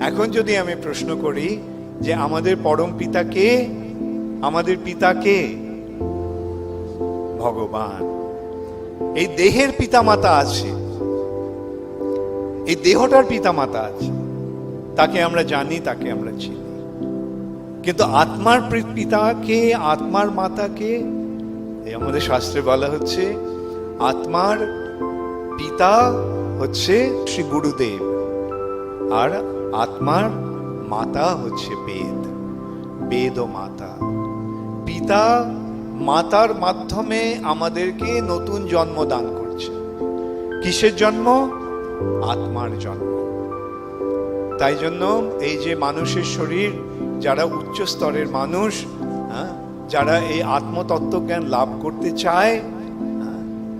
এখন যদি আমি প্রশ্ন করি যে আমাদের পরম পিতা কে? আমাদের পিতা কে? ভগবান। এই দেহের পিতামাতা আছে। এই দেহটার পিতামাতা আছে। তাকে আমরা জানি, তাকে আমরা চিনি। কিন্তু আত্মার পি- পিতা কে? আত্মার মাতা কে? আমাদের শাস্ত্রে বলা হচ্ছে, আত্মার পিতা হচ্ছে শ্রী গুরুদেব। আর আত্মার মাতা হচ্ছে বেদ বেদ ও মাতা। পিতা মাতার মাধ্যমে আমাদেরকে নতুন জন্ম দান করছে। কিসের জন্ম? আত্মার জন্ম। তাই জন্য এই যে মানুষের শরীর যারা উচ্চ স্তরের মানুষ হ্যাঁ, যারা এই আত্মতত্ত্বজ্ঞান লাভ করতে চায়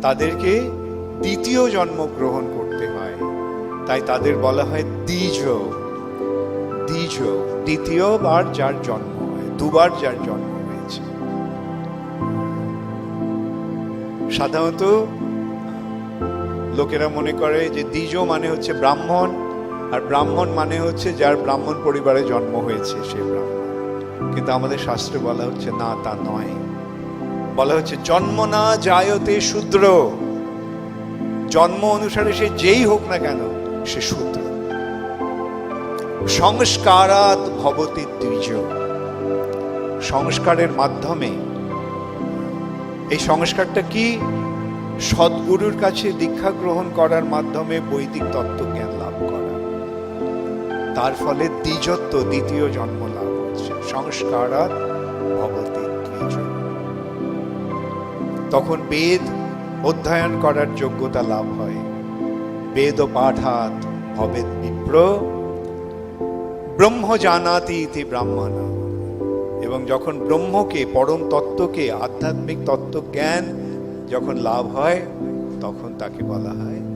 তাদেরকে দ্বিতীয় জন্ম গ্রহণ করতে তাই তাদের বলা হয় দ্বিজ। দ্বিজ দ্বিতীয়বার যার জন্ম হয়, দুবার যার জন্ম হয়েছে। সাধারণত লোকেরা মনে করে যে দ্বিজ মানে হচ্ছে ব্রাহ্মণ, আর ব্রাহ্মণ মানে হচ্ছে যার ব্রাহ্মণ পরিবারে জন্ম হয়েছে সে ব্রাহ্মণ। কিন্তু আমাদের শাস্ত্রে বলা হচ্ছে না, তা নয়। বলা হচ্ছে জন্ম না জায়তে শূদ্র। জন্ম অনুসারে সে যেই হোক না কেন সে শূদ্র সংস্কারাত ভবতি দ্বিজ। সংস্কারের মাধ্যমে এই সংস্কারটা কি? সদ্গুরুর কাছে দীক্ষা গ্রহণ করার মাধ্যমে বৈদিক তত্ত্বজ্ঞান লাভ করা। তার ফলে দ্বিজত্ব দ্বিতীয় জন্ম লাভ হচ্ছে। সংস্কারাত ভবতি দ্বিজ। তখন বেদ অধ্যয়ন করার যোগ্যতা লাভ হয়। বেদ পাঠাত ভবেদ বিপ্র ব্রহ্ম জানাতি ইতি ব্রাহ্মণ এবং যখন ব্রহ্মকে, পরম তত্ত্বকে, আধ্যাত্মিক তত্ত্ব জ্ঞান যখন লাভ হয়, তখন তাকে বলা হয়